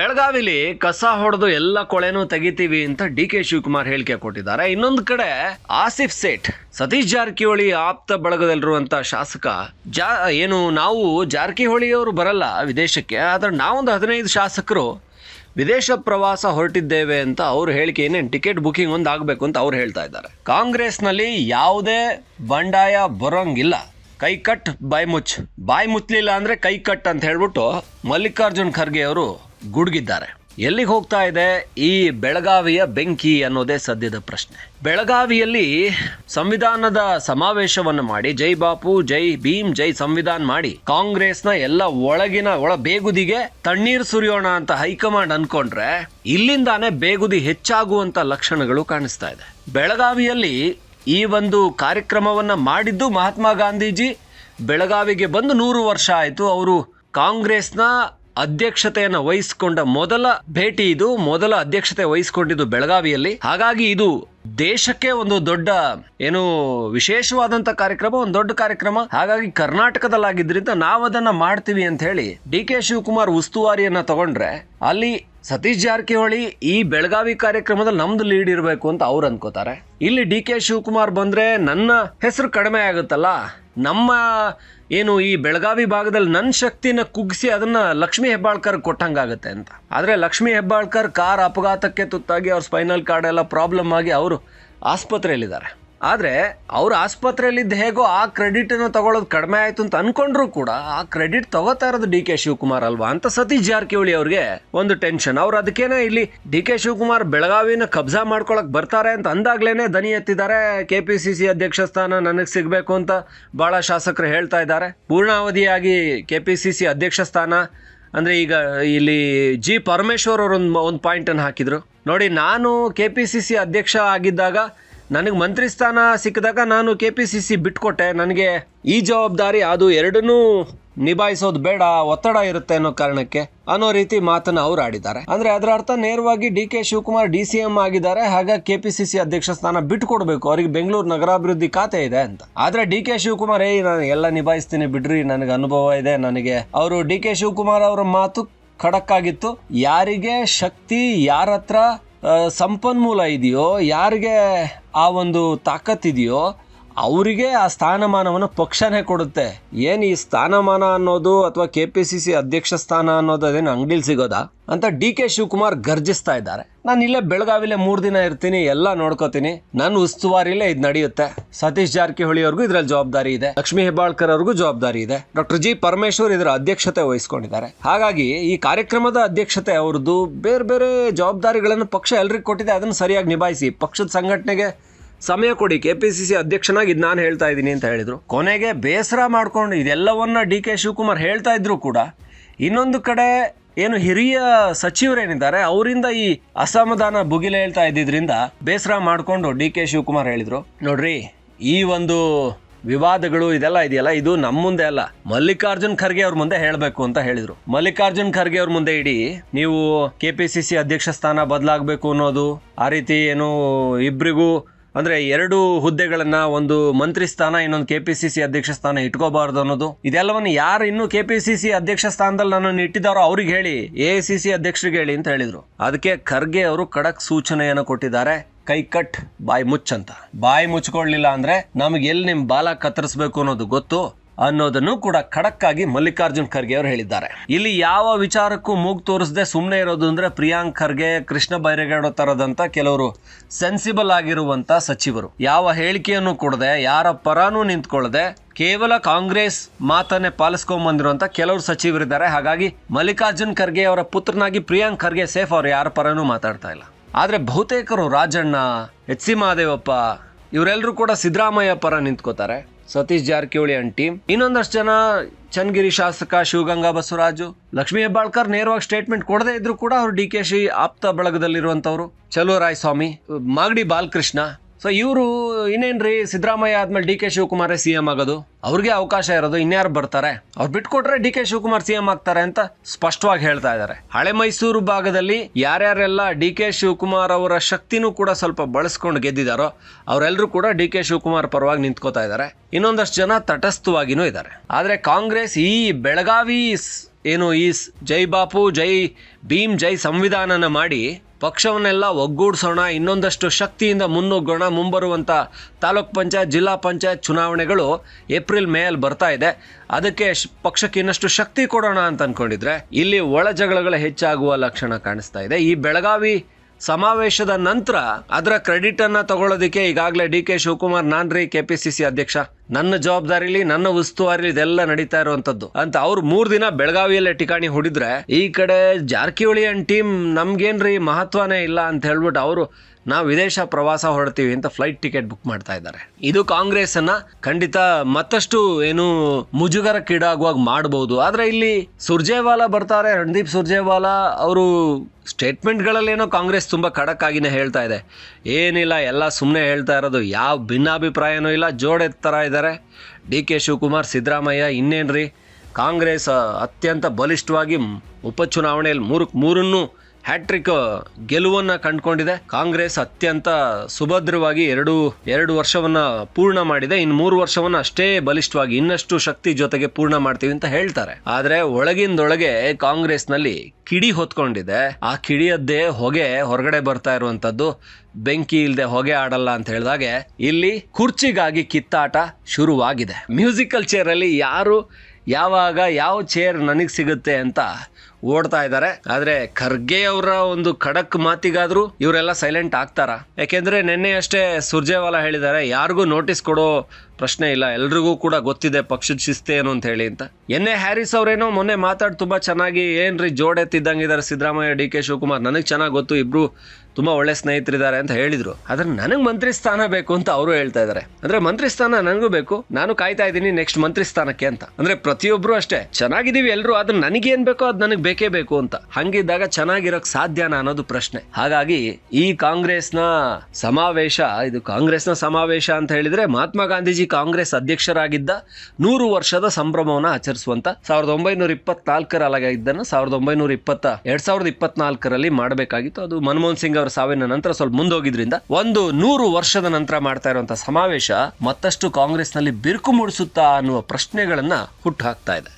ಬೆಳಗಾವಿಲಿ ಕಸ ಹೊಡೆದು ಎಲ್ಲ ಕೊಳೆನೂ ತೆಗಿತೀವಿ ಅಂತ ಡಿ ಕೆ ಶಿವಕುಮಾರ್ ಹೇಳಿಕೆ ಕೊಟ್ಟಿದ್ದಾರೆ. ಇನ್ನೊಂದು ಕಡೆ ಆಸಿಫ್ ಸೇಠ್, ಸತೀಶ್ ಜಾರಕಿಹೊಳಿ ಆಪ್ತ ಬಳಗದಲ್ಲಿರುವಂತ ಶಾಸಕ, ಜಾ, ಏನು, ನಾವು ಜಾರಕಿಹೊಳಿಯವರು ಬರಲ್ಲ ವಿದೇಶಕ್ಕೆ, ಆದ್ರೆ ನಾವೊಂದು ಹದಿನೈದು ಶಾಸಕರು ವಿದೇಶ ಪ್ರವಾಸ ಹೊರಟಿದ್ದೇವೆ ಅಂತ ಅವ್ರ ಹೇಳಿಕೆ ಏನೇನು ಟಿಕೆಟ್ ಬುಕಿಂಗ್ ಒಂದು ಆಗಬೇಕು ಅಂತ ಅವ್ರು ಹೇಳ್ತಾ ಇದ್ದಾರೆ. ಕಾಂಗ್ರೆಸ್ನಲ್ಲಿ ಯಾವುದೇ ಬಂಡಾಯ ಬರೋಂಗಿಲ್ಲ. ಕೈ ಕಟ್, ಬಾಯ್ ಮುಚ್ ಬಾಯ್ ಮುಚ್ಚಲಿಲ್ಲ ಅಂದ್ರೆ ಕೈ ಕಟ್ ಅಂತ ಹೇಳ್ಬಿಟ್ಟು ಮಲ್ಲಿಕಾರ್ಜುನ್ ಖರ್ಗೆ ಅವರು ಗುಡುಗಿದ್ದಾರೆ. ಎಲ್ಲಿಗೆ ಹೋಗ್ತಾ ಇದೆ? ಈ ಬೆಳಗಾವಿಯ ಬೆಂಕಿ ಅನ್ನೋದೇ ಸದ್ಯದ ಪ್ರಶ್ನೆ. ಬೆಳಗಾವಿಯಲ್ಲಿ ಸಂವಿಧಾನದ ಸಮಾವೇಶವನ್ನು ಮಾಡಿ, ಜೈ ಬಾಪು, ಜೈ ಭೀಮ್, ಜೈ ಸಂವಿಧಾನ್ ಮಾಡಿ, ಕಾಂಗ್ರೆಸ್ನ ಎಲ್ಲ ಒಳಗಿನ, ಒಳ ಬೇಗುದಿಗೆ ತಣ್ಣೀರು ಸುರಿಯೋಣ ಅಂತ ಹೈಕಮಾಂಡ್ ಅನ್ಕೊಂಡ್ರೆ ಇಲ್ಲಿಂದಾನೇ ಬೇಗುದಿ ಹೆಚ್ಚಾಗುವಂತ ಲಕ್ಷಣಗಳು ಕಾಣಿಸ್ತಾ ಇದೆ. ಬೆಳಗಾವಿಯಲ್ಲಿ ಈ ಒಂದು ಕಾರ್ಯಕ್ರಮವನ್ನ ಮಾಡಿದ್ದು ಮಹಾತ್ಮ ಗಾಂಧೀಜಿ. ಬೆಳಗಾವಿಗೆ ಬಂದು ನೂರು ವರ್ಷ ಆಯಿತು. ಅವರು ಕಾಂಗ್ರೆಸ್ನ ಅಧ್ಯಕ್ಷತೆಯನ್ನ ವಹಿಸಿಕೊಂಡ ಮೊದಲ ಭೇಟಿ ಇದು. ಮೊದಲ ಅಧ್ಯಕ್ಷತೆ ವಹಿಸಿಕೊಂಡಿದ್ದು ಬೆಳಗಾವಿಯಲ್ಲಿ. ಹಾಗಾಗಿ ಇದು ದೇಶಕ್ಕೆ ಒಂದು ದೊಡ್ಡ ಏನು ವಿಶೇಷವಾದಂತ ಕಾರ್ಯಕ್ರಮ, ಒಂದು ದೊಡ್ಡ ಕಾರ್ಯಕ್ರಮ. ಹಾಗಾಗಿ ಕರ್ನಾಟಕದಲ್ಲಾಗಿದ್ದರಿಂದ ನಾವು ಅದನ್ನ ಮಾಡ್ತೀವಿ ಅಂತ ಹೇಳಿ ಡಿ ಕೆ ಶಿವಕುಮಾರ್ ಉಸ್ತುವಾರಿಯನ್ನ ತಗೊಂಡ್ರೆ ಅಲ್ಲಿ ಸತೀಶ್ ಜಾರಕಿಹೊಳಿ ಈ ಬೆಳಗಾವಿ ಕಾರ್ಯಕ್ರಮದಲ್ಲಿ ನಮ್ದು ಲೀಡ್ ಇರಬೇಕು ಅಂತ ಅವ್ರು ಅನ್ಕೋತಾರೆ. ಇಲ್ಲಿ ಡಿ ಕೆ ಶಿವಕುಮಾರ್ ಬಂದ್ರೆ ನನ್ನ ಹೆಸರು ಕಡಿಮೆ ಆಗುತ್ತಲ್ಲ. ನಮ್ಮ ಏನು ಈ ಬೆಳಗಾವಿ ಭಾಗದಲ್ಲಿ ನನ್ನ ಶಕ್ತಿನ ಕುಗ್ಸಿ ಅದನ್ನ ಲಕ್ಷ್ಮಿ ಹೆಬ್ಬಾಳ್ಕರ್ ಕೊಟ್ಟಂಗಾಗತ್ತೆ ಅಂತ. ಆದ್ರೆ ಲಕ್ಷ್ಮಿ ಹೆಬ್ಬಾಳ್ಕರ್ ಕಾರ್ ಅಪಘಾತಕ್ಕೆ ತುತ್ತಾಗಿ ಅವ್ರ ಸ್ಪೈನಲ್ ಕಾರ್ಡ್ ಎಲ್ಲ ಪ್ರಾಬ್ಲಮ್ ಆಗಿ ಅವರು ಆಸ್ಪತ್ರೆಯಲ್ಲಿದ್ದಾರೆ. ಆದ್ರೆ ಅವ್ರ ಆಸ್ಪತ್ರೆಯಲ್ಲಿದ್ದ ಹೇಗೋ ಆ ಕ್ರೆಡಿಟನ್ನು ತಗೊಳ್ಳೋದು ಕಡಿಮೆ ಆಯಿತು ಅಂತ ಅನ್ಕೊಂಡ್ರು ಕೂಡ ಆ ಕ್ರೆಡಿಟ್ ತಗೋತಾ ಇರೋದು ಡಿ ಕೆ ಶಿವಕುಮಾರ್ ಅಲ್ವಾ ಅಂತ ಸತೀಶ್ ಜಾರಕಿಹೊಳಿ ಅವ್ರಿಗೆ ಒಂದು ಟೆನ್ಷನ್ ಅವ್ರು ಅದಕ್ಕೇನೆ ಇಲ್ಲಿ ಡಿ ಕೆ ಶಿವಕುಮಾರ್ ಬೆಳಗಾವಿನ ಕಬ್ಜಾ ಮಾಡ್ಕೊಳಕ್ ಬರ್ತಾರೆ ಅಂತ ಅಂದಾಗ್ಲೇನೆ ದನಿ ಎತ್ತಿದ್ದಾರೆ. ಕೆ ಪಿ ಸಿ ಸಿ ಅಧ್ಯಕ್ಷ ಸ್ಥಾನ ನನಗೆ ಸಿಗಬೇಕು ಅಂತ ಬಹಳ ಶಾಸಕರು ಹೇಳ್ತಾ ಇದ್ದಾರೆ. ಪೂರ್ಣಾವಧಿಯಾಗಿ ಕೆ ಪಿ ಸಿ ಸಿ ಅಧ್ಯಕ್ಷ ಸ್ಥಾನ ಅಂದರೆ ಈಗ ಇಲ್ಲಿ ಜಿ ಪರಮೇಶ್ವರ್ ಅವರು ಒಂದು ಒಂದು ಪಾಯಿಂಟನ್ನು ಹಾಕಿದರು. ನೋಡಿ, ನಾನು ಕೆ ಪಿ ಸಿ ಸಿ ಅಧ್ಯಕ್ಷ ಆಗಿದ್ದಾಗ ನನಗೆ ಮಂತ್ರಿ ಸ್ಥಾನ ಸಿಕ್ಕಿದಾಗ ನಾನು ಕೆ ಪಿ ಸಿ ಸಿ ಬಿಟ್ಕೊಟ್ಟೆ. ನನಗೆ ಈ ಜವಾಬ್ದಾರಿ ಅದು ಎರಡನ್ನೂ ನಿಭಾಯಿಸೋದು ಬೇಡ, ಒತ್ತಡ ಇರುತ್ತೆ ಅನ್ನೋ ಕಾರಣಕ್ಕೆ ಅನ್ನೋ ರೀತಿ ಮಾತನ್ನ ಅವ್ರು ಆಡಿದ್ದಾರೆ. ಅಂದ್ರೆ ಅದರ ಅರ್ಥ ನೇರವಾಗಿ D K Shivakumar D C M ಆಗಿದ್ದಾರೆ ಹಾಗಾಗಿ ಕೆ ಪಿ ಸಿ ಸಿ ಅಧ್ಯಕ್ಷ ಸ್ಥಾನ ಬಿಟ್ಕೊಡ್ಬೇಕು. ಅವ್ರಿಗೆ ಬೆಂಗಳೂರು ನಗರಾಭಿವೃದ್ಧಿ ಖಾತೆ ಇದೆ ಅಂತ. ಆದ್ರೆ ಡಿ ಕೆ ಶಿವಕುಮಾರ್ ಏ ನಾನು ಎಲ್ಲ ನಿಭಾಯಿಸ್ತೀನಿ, ಬಿಡ್ರಿ, ನನಗೆ ಅನುಭವ ಇದೆ, ನನಗೆ ಅವರು ಡಿ ಕೆ ಶಿವಕುಮಾರ್ ಅವರ ಮಾತು ಖಡಕ್ ಆಗಿತ್ತು ಯಾರಿಗೆ ಶಕ್ತಿ, ಯಾರ ಹತ್ರ ಸಂಪನ್ಮೂಲ ಇದೆಯೋ, ಯಾರಿಗೆ ಆ ಒಂದು ತಾಕತ್ತಿದೆಯೋ ಅವರಿಗೆ ಆ ಸ್ಥಾನಮಾನವನ್ನು ಪಕ್ಷನೇ ಕೊಡುತ್ತೆ. ಏನು ಈ ಸ್ಥಾನಮಾನ ಅನ್ನೋದು ಅಥವಾ ಕೆ ಪಿ ಸಿ ಸಿ ಅಧ್ಯಕ್ಷ ಸ್ಥಾನ ಅನ್ನೋದು ಅದೇನು ಅಂಗಡಿಲಿ ಸಿಗೋದಾ? ಅಂತ ಡಿ ಕೆ ಶಿವಕುಮಾರ್ ಗರ್ಜಿಸ್ತಾ ಇದ್ದಾರೆ. ನಾನು ಇಲ್ಲೇ ಬೆಳಗಾವಿಲೇ ಮೂರು ದಿನ ಇರ್ತೀನಿ, ಎಲ್ಲ ನೋಡ್ಕೋತೀನಿ. ನನ್ನ ಉಸ್ತುವಾರಿಲೇ ಇದು ನಡೆಯುತ್ತೆ. ಸತೀಶ್ ಜಾರಕಿಹೊಳಿ ಅವ್ರಿಗೂ ಇದ್ರಲ್ಲಿ ಜವಾಬ್ದಾರಿ ಇದೆ. ಲಕ್ಷ್ಮೀ ಹೆಬ್ಬಾಳ್ಕರ್ ಅವ್ರಿಗೂ ಜವಾಬ್ದಾರಿ ಇದೆ. ಡಾಕ್ಟರ್ ಜಿ ಪರಮೇಶ್ವರ್ ಇದರ ಅಧ್ಯಕ್ಷತೆ ವಹಿಸ್ಕೊಂಡಿದ್ದಾರೆ. ಹಾಗಾಗಿ ಈ ಕಾರ್ಯಕ್ರಮದ ಅಧ್ಯಕ್ಷತೆ ಅವ್ರದ್ದು ಬೇರೆ ಬೇರೆ ಜವಾಬ್ದಾರಿಗಳನ್ನು ಪಕ್ಷ ಎಲ್ರಿಗೂ ಕೊಟ್ಟಿದೆ, ಅದನ್ನು ಸರಿಯಾಗಿ ನಿಭಾಯಿಸಿ. ಪಕ್ಷದ ಸಂಘಟನೆಗೆ ಸಮಯ ಕೊಡಿ ಕೆ ಪಿ ಸಿ ಸಿ ಅಧ್ಯಕ್ಷನಾಗಿ ನಾನು ಹೇಳ್ತಾ ಇದ್ದೀನಿ ಅಂತ ಹೇಳಿದರು. ಕೊನೆಗೆ ಬೇಸರ ಮಾಡಿಕೊಂಡು ಇದೆಲ್ಲವನ್ನ ಡಿ ಕೆ ಶಿವಕುಮಾರ್ ಹೇಳ್ತಾ ಇದ್ರು ಕೂಡ, ಇನ್ನೊಂದು ಕಡೆ ಏನು ಹಿರಿಯ ಸಚಿವರೇನಿದ್ದಾರೆ, ಅವರಿಂದ ಈ ಅಸಮಾಧಾನ ಭುಗಿಲೆ ಹೇಳ್ತಾ ಇದ್ದಿದ್ರಿಂದ ಬೇಸರ ಮಾಡಿಕೊಂಡು ಡಿ ಕೆ ಶಿವಕುಮಾರ್ ಹೇಳಿದರು. ನೋಡ್ರಿ, ಈ ಒಂದು ವಿವಾದಗಳು ಇದೆಲ್ಲ ಇದೆಯಲ್ಲ, ಇದು ನಮ್ಮ ಮುಂದೆ ಅಲ್ಲ. ಮಲ್ಲಿಕಾರ್ಜುನ್ ಖರ್ಗೆ ಅವ್ರ ಮುಂದೆ ಹೇಳಬೇಕು ಅಂತ ಹೇಳಿದರು. ಮಲ್ಲಿಕಾರ್ಜುನ್ ಖರ್ಗೆ ಅವ್ರ ಮುಂದೆ ಇಡಿ ನೀವು ಕೆ ಪಿ ಸಿ ಸಿ ಅಧ್ಯಕ್ಷ ಸ್ಥಾನ ಬದಲಾಗಬೇಕು ಅನ್ನೋದು, ಆ ರೀತಿ ಏನು ಇಬ್ಬರಿಗೂ ಅಂದ್ರೆ ಎರಡು ಹುದ್ದೆಗಳನ್ನ ಒಂದು ಮಂತ್ರಿ ಸ್ಥಾನ, ಇನ್ನೊಂದು ಕೆ ಪಿ ಸಿ ಸಿ ಅಧ್ಯಕ್ಷ ಸ್ಥಾನ ಇಟ್ಕೋಬಾರ್ದು ಅನ್ನೋದು. ಇದೆಲ್ಲವನ್ನು ಯಾರು ಇನ್ನು ಕೆ ಪಿ ಸಿ ಸಿ ಅಧ್ಯಕ್ಷ ಸ್ಥಾನದಲ್ಲಿ ನನ್ನನ್ನು ಇಟ್ಟಿದ್ದಾರೋ ಅವ್ರಿಗೆ ಹೇಳಿ ಎ ಸಿ ಅಧ್ಯಕ್ಷರಿಗೆ ಹೇಳಿ ಅಂತ ಹೇಳಿದ್ರು. ಅದಕ್ಕೆ ಖರ್ಗೆ ಅವರು ಖಡಕ್ ಸೂಚನೆಯನ್ನು ಕೊಟ್ಟಿದ್ದಾರೆ, ಕೈ ಕಟ್, ಬಾಯಿ ಮುಚ್ಚಂತ ಬಾಯಿ ಮುಚ್ಕೊಳ್ಳಿಲ್ಲ ಅಂದ್ರೆ ನಮ್ಗೆ ಎಲ್ಲಿ ನಿಮ್ ಬಾಲ ಕತ್ತರಿಸ್ಬೇಕು ಅನ್ನೋದು ಗೊತ್ತು. ಅನ್ನೋದನ್ನು ಕೂಡ ಖಡಕ್ ಆಗಿ ಮಲ್ಲಿಕಾರ್ಜುನ್ ಖರ್ಗೆ ಅವರು ಹೇಳಿದ್ದಾರೆ. ಇಲ್ಲಿ ಯಾವ ವಿಚಾರಕ್ಕೂ ಮೂಗ್ ತೋರಿಸದೆ ಸುಮ್ಮನೆ ಇರೋದು ಅಂದ್ರೆ ಪ್ರಿಯಾಂಕ್ ಖರ್ಗೆ, ಕೃಷ್ಣ ಬೈರೇಗೌಡ ತರದಂತ ಕೆಲವರು ಸೆನ್ಸಿಬಲ್ ಆಗಿರುವಂತ ಸಚಿವರು. ಯಾವ ಹೇಳಿಕೆಯನ್ನು ಕೊಡದೆ, ಯಾರ ಪರಾನೂ ನಿಂತ್ಕೊಳ್ಳದೆ ಕೇವಲ ಕಾಂಗ್ರೆಸ್ ಮಾತನ್ನೇ ಪಾಲಿಸ್ಕೊಂಡ್ ಬಂದಿರುವಂತ ಕೆಲವರು ಸಚಿವರಿದ್ದಾರೆ. ಹಾಗಾಗಿ ಮಲ್ಲಿಕಾರ್ಜುನ್ ಖರ್ಗೆ ಅವರ ಪುತ್ರನಾಗಿ ಪ್ರಿಯಾಂಕ್ ಖರ್ಗೆ ಸೇಫ್ ಅವರು, ಯಾರ ಪರನೂ ಮಾತಾಡ್ತಾ ಇಲ್ಲ. ಆದ್ರೆ ಬಹುತೇಕರು ರಾಜಣ್ಣ, ಎಚ್ ಸಿ ಮಹಾದೇವಪ್ಪ ಇವರೆಲ್ಲರೂ ಕೂಡ ಸಿದ್ದರಾಮಯ್ಯ ಪರ ನಿಂತ್ಕೋತಾರೆ. ಸತೀಶ್ ಜಾರಕಿಹೊಳಿ ಅಂಟಿ. ಇನ್ನೊಂದಷ್ಟು ಜನ ಚನ್ನಗಿರಿ ಶಾಸಕ ಶಿವಗಂಗಾ ಬಸವರಾಜು, ಲಕ್ಷ್ಮೀ ಹೆಬ್ಬಾಳ್ಕರ್ ನೇರವಾಗಿ ಸ್ಟೇಟ್ಮೆಂಟ್ ಕೊಡದೇ ಇದ್ರು ಕೂಡ ಅವರು ಡಿ ಕೆ ಶಿ ಆಪ್ತ ಬಳಗದಲ್ಲಿರುವಂತವ್ರು ಚಲುವರಾಯ ಸ್ವಾಮಿ ಮಾಗಡಿ ಬಾಲಕೃಷ್ಣ ಸೊ ಇವರು ಇನ್ನೇನ್ರಿ? ಸಿದ್ದರಾಮಯ್ಯ ಆದ್ಮೇಲೆ ಡಿ ಕೆ ಶಿವಕುಮಾರೇ ಸಿ ಎಂ ಆಗೋದು. ಅವ್ರಿಗೆ ಅವಕಾಶ ಇರೋದು. ಇನ್ಯಾರು ಬರ್ತಾರೆ? ಅವ್ರು ಬಿಟ್ಕೊಟ್ರೆ D K Shivakumar C M ಆಗ್ತಾರೆ ಅಂತ ಸ್ಪಷ್ಟವಾಗಿ ಹೇಳ್ತಾ ಇದ್ದಾರೆ. ಹಳೆ ಮೈಸೂರು ಭಾಗದಲ್ಲಿ ಯಾರ್ಯಾರೆಲ್ಲ ಡಿ ಕೆ ಶಿವಕುಮಾರ್ ಅವರ ಶಕ್ತಿನೂ ಕೂಡ ಸ್ವಲ್ಪ ಬಳಸ್ಕೊಂಡು ಗೆದ್ದಿದಾರೋ ಅವರೆಲ್ಲರೂ ಕೂಡ ಡಿ ಕೆ ಶಿವಕುಮಾರ್ ಪರವಾಗಿ ನಿಂತ್ಕೋತಾ ಇದ್ದಾರೆ. ಇನ್ನೊಂದಷ್ಟು ಜನ ತಟಸ್ಥವಾಗಿನೂ ಇದ್ದಾರೆ. ಆದರೆ ಕಾಂಗ್ರೆಸ್ ಈ ಬೆಳಗಾವಿಸ್ ಏನು ಈ ಜೈ ಬಾಪು, ಜೈ ಭೀಮ್, ಜೈ ಸಂವಿಧಾನನ ಮಾಡಿ ಪಕ್ಷವನ್ನೆಲ್ಲ ಒಗ್ಗೂಡಿಸೋಣ, ಇನ್ನೊಂದಷ್ಟು ಶಕ್ತಿಯಿಂದ ಮುನ್ನುಗ್ಗೋಣ ಮುಂಬರುವಂಥ ತಾಲೂಕ್ ಪಂಚಾಯತ್, ಜಿಲ್ಲಾ ಪಂಚಾಯತ್ ಚುನಾವಣೆಗಳು ಏಪ್ರಿಲ್ ಮೇಲೆ ಬರ್ತಾ ಇದೆ. ಅದಕ್ಕೆ ಪಕ್ಷಕ್ಕೆ ಇನ್ನಷ್ಟು ಶಕ್ತಿ ಕೊಡೋಣ ಅಂತ ಅಂದ್ಕೊಂಡಿದ್ರೆ ಇಲ್ಲಿ ಒಳ ಜಗಳಗಳು ಹೆಚ್ಚಾಗುವ ಲಕ್ಷಣ ಕಾಣಿಸ್ತಾ ಇದೆ. ಈ ಬೆಳಗಾವಿ ಸಮಾವೇಶದ ನಂತರ ಅದರ ಕ್ರೆಡಿಟ್ ಅನ್ನ ತಗೊಳ್ಳೋದಕ್ಕೆ ಈಗಾಗಲೇ ಡಿ ಕೆ ಶಿವಕುಮಾರ್ ನಾನ್ರಿ ಕೆ ಪಿ ಸಿ ಸಿ ಅಧ್ಯಕ್ಷ. ನನ್ನ ಜವಾಬ್ದಾರಿಲಿ, ನನ್ನ ಉಸ್ತುವಾರಿಲಿ ಇದೆಲ್ಲ ನಡೀತಾ ಇರುವಂತದ್ದು. ಅಂತ ಅವ್ರು ಮೂರ್ ದಿನ ಬೆಳಗಾವಿಯಲ್ಲೇ ಟಿಕಾಣಿ ಹೊಡಿದ್ರೆ, ಈ ಕಡೆ ಜಾರಕಿಹೊಳಿ ಅಂಡ್ ಟೀಮ್ ನಮ್ಗೇನ್ರಿ ಮಹತ್ವನೇ ಇಲ್ಲ ಅಂತ ಹೇಳ್ಬಿಟ್ಟು ಅವರು ನಾವು ವಿದೇಶ ಪ್ರವಾಸ ಹೊರಡ್ತೀವಿ ಅಂತ ಫ್ಲೈಟ್ ಟಿಕೆಟ್ ಬುಕ್ ಮಾಡ್ತಾ ಇದ್ದಾರೆ. ಇದು ಕಾಂಗ್ರೆಸ್ ಅನ್ನ ಖಂಡಿತ ಮತ್ತಷ್ಟು ಏನು ಮುಜುಗರಕ್ಕೀಡಾಗುವಾಗ ಮಾಡಬಹುದು ಆದ್ರೆ ಇಲ್ಲಿ ಸುರ್ಜೇವಾಲಾ ಬರ್ತಾರೆ, ರಣದೀಪ್ ಸುರ್ಜೇವಾಲಾ ಅವರು ಸ್ಟೇಟ್ಮೆಂಟ್ಗಳಲ್ಲೇನೋ ಕಾಂಗ್ರೆಸ್ ತುಂಬ ಖಡಕ್ ಆಗಿನೇ ಹೇಳ್ತಾ ಇದೆ. ಏನಿಲ್ಲ, ಎಲ್ಲ ಸುಮ್ಮನೆ ಹೇಳ್ತಾ ಇರೋದು. ಯಾವ ಭಿನ್ನಾಭಿಪ್ರಾಯನೂ ಇಲ್ಲ. ಜೋಡೆತ್ ಥರ ಇದ್ದಾರೆ. ಡಿ ಕೆ ಶಿವಕುಮಾರ್, ಸಿದ್ದರಾಮಯ್ಯ ಇನ್ನೇನ್ರಿ? ಕಾಂಗ್ರೆಸ್ ಅತ್ಯಂತ ಬಲಿಷ್ಠವಾಗಿ ಉಪಚುನಾವಣೆಯಲ್ಲಿ ಮೂರಕ್ಕೆ ಮೂರನ್ನು ಹ್ಯಾಟ್ರಿಕ್ ಗೆಲುವನ್ನ ಕಂಡುಕೊಂಡಿದೆ. ಕಾಂಗ್ರೆಸ್ ಅತ್ಯಂತ ಸುಭದ್ರವಾಗಿ ಎರಡು ಎರಡು ವರ್ಷವನ್ನ ಪೂರ್ಣ ಮಾಡಿದೆ. ಇನ್ನು ಮೂರು ವರ್ಷವನ್ನ ಅಷ್ಟೇ ಬಲಿಷ್ಠವಾಗಿ ಇನ್ನಷ್ಟು ಶಕ್ತಿ ಜೊತೆಗೆ ಪೂರ್ಣ ಮಾಡ್ತೀವಿ ಅಂತ ಹೇಳ್ತಾರೆ. ಆದ್ರೆ ಒಳಗಿಂದೊಳಗೆ ಕಾಂಗ್ರೆಸ್ನಲ್ಲಿ ಕಿಡಿ ಹೊತ್ಕೊಂಡಿದೆ. ಆ ಕಿಡಿಯದ್ದೇ ಹೊಗೆ ಹೊರಗಡೆ ಬರ್ತಾ ಇರುವಂತದ್ದು. ಬೆಂಕಿ ಇಲ್ಲದೆ ಹೊಗೆ ಆಡಲ್ಲ ಅಂತ ಹೇಳಿದಾಗೆ ಇಲ್ಲಿ ಕುರ್ಚಿಗಾಗಿ ಕಿತ್ತಾಟ ಶುರುವಾಗಿದೆ. ಮ್ಯೂಸಿಕಲ್ ಚೇರ್ ಅಲ್ಲಿ ಯಾರು, ಯಾವಾಗ ಯಾವ ಚೇರ್ ನನಗೆ ಸಿಗುತ್ತೆ ಅಂತ ಓಡ್ತಾ ಇದ್ದಾರೆ. ಆದ್ರೆ ಖರ್ಗೆ ಅವರ ಒಂದು ಖಡಕ್ ಮಾತಿಗಾದ್ರೂ ಇವರೆಲ್ಲ ಸೈಲೆಂಟ್ ಆಗ್ತಾರ? ಯಾಕೆಂದ್ರೆ ನಿನ್ನೆ ಅಷ್ಟೇ ಸುರ್ಜೇವಾಲಾ ಹೇಳಿದ್ದಾರೆ, ಯಾರಿಗೂ ನೋಟಿಸ್ ಕೊಡೋ ಪ್ರಶ್ನೆ ಇಲ್ಲ, ಎಲ್ರಿಗೂ ಕೂಡ ಗೊತ್ತಿದೆ ಪಕ್ಷದ ಶಿಸ್ತೆ ಏನು ಅಂತ ಹೇಳಿ ಅಂತ. ಎನ್ ಹ್ಯಾರಿಸ್ ಅವರೇನೋ ಮೊನ್ನೆ ಮಾತಾಡಿ ತುಂಬಾ ಚೆನ್ನಾಗಿ, ಏನ್ರಿ ಜೋಡೆತ್ತಿದ್ದಂಗಿದ್ದಾರೆ ಸಿದ್ದರಾಮಯ್ಯ, ಡಿ ಕೆ ಶಿವಕುಮಾರ್, ನನಗೆ ಚೆನ್ನಾಗಿ ಗೊತ್ತು, ಇಬ್ರು ತುಂಬಾ ಒಳ್ಳೆ ಸ್ನೇಹಿತರಿದ್ದಾರೆ ಅಂತ ಹೇಳಿದ್ರು. ಆದ್ರೆ ನನಗೆ ಮಂತ್ರಿ ಸ್ಥಾನ ಬೇಕು ಅಂತ ಅವರು ಹೇಳ್ತಾ ಇದ್ದಾರೆ ಅಂದ್ರೆ ಮಂತ್ರಿ ಸ್ಥಾನ ನನಗೂ ಬೇಕು, ನಾನು ಕಾಯ್ತಾ ಇದ್ದೀನಿ ನೆಕ್ಸ್ಟ್ ಮಂತ್ರಿ ಸ್ಥಾನಕ್ಕೆ ಅಂತ. ಅಂದ್ರೆ ಪ್ರತಿಯೊಬ್ರು ಅಷ್ಟೇ, ಚೆನ್ನಾಗಿದ್ದೀವಿ ಎಲ್ರು, ಆದ್ರೆ ನನಗೇನ್ ಬೇಕೋ ಅದು ನನಗೆ ಬೇಕೇ ಬೇಕು ಅಂತ. ಹಂಗಿದ್ದಾಗ ಚೆನ್ನಾಗಿರೋಕ್ ಸಾಧ್ಯನಾ ಅನ್ನೋದು ಪ್ರಶ್ನೆ. ಹಾಗಾಗಿ ಈ ಕಾಂಗ್ರೆಸ್ನ ಸಮಾವೇಶ, ಇದು ಕಾಂಗ್ರೆಸ್ನ ಸಮಾವೇಶ ಅಂತ ಹೇಳಿದ್ರೆ ಮಹಾತ್ಮ ಗಾಂಧೀಜಿ ಕಾಂಗ್ರೆಸ್ ಅಧ್ಯಕ್ಷರಾಗಿದ್ದ ನೂರು ವರ್ಷದ ಸಂಭ್ರಮವನ್ನು ಆಚರಿಸುವಂತ ಸಾವಿರದ ಒಂಬೈನೂರ ಇಪ್ಪತ್ನಾಲ್ಕರ ಇದ್ದನ್ನು ಸಾವಿರದ ಒಂಬೈನೂರ ಇಪ್ಪತ್ತ, ಎರಡ್ ಸಾವಿರದ ಇಪ್ಪತ್ನಾಲ್ಕರಲ್ಲಿ ಮಾಡಬೇಕಾಗಿತ್ತು. ಅದು ಮನಮೋಹನ್ ಸಿಂಗ್ ಅವರ ಸಾವಿನ ನಂತರ ಸ್ವಲ್ಪ ಮುಂದೋಗಿದ್ರಿಂದ ಒಂದು ನೂರು ವರ್ಷದ ನಂತರ ಮಾಡ್ತಾ ಇರುವಂತಹ ಸಮಾವೇಶ ಮತ್ತಷ್ಟು ಕಾಂಗ್ರೆಸ್ನಲ್ಲಿ ಬಿರುಕು ಮೂಡಿಸುತ್ತಾ ಅನ್ನುವ ಪ್ರಶ್ನೆಗಳನ್ನ ಹುಟ್ಟು ಹಾಕ್ತಾ ಇದೆ.